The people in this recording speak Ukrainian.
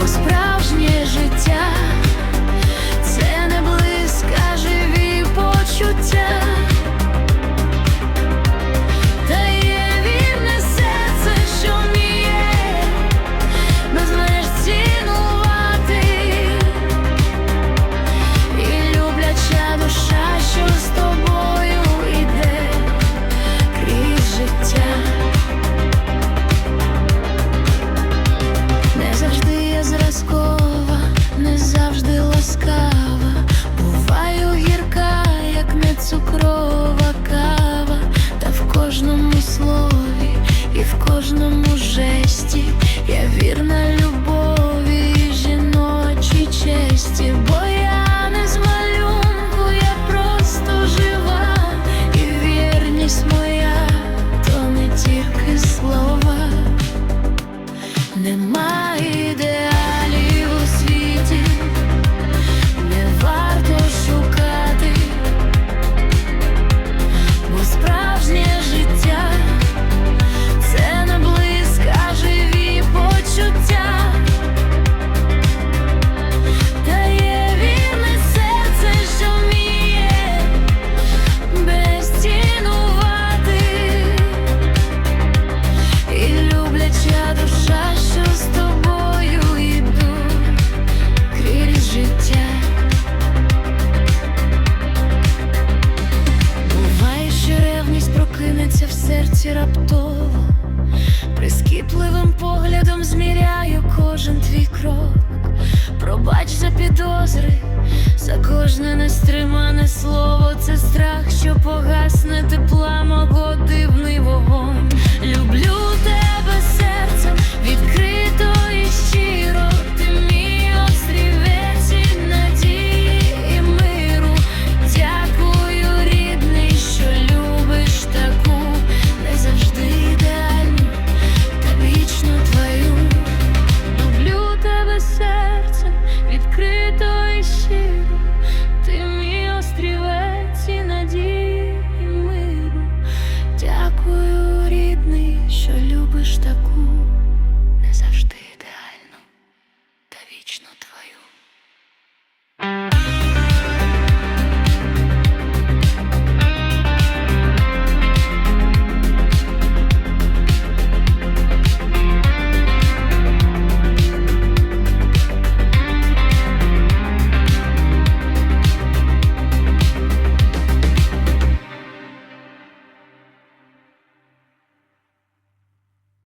бо справжнє життя. Кожному жесті. Я вірна любові жіночій честі, бо я не з малюнку, я просто жива, і вірність моя то не тільки слова. Нема серці раптово, прискіпливим поглядом зміряю кожен твій крок. Пробач за підозри, за кожне нестримане слово, це страх, що погасне тепла мого дивний вогонь.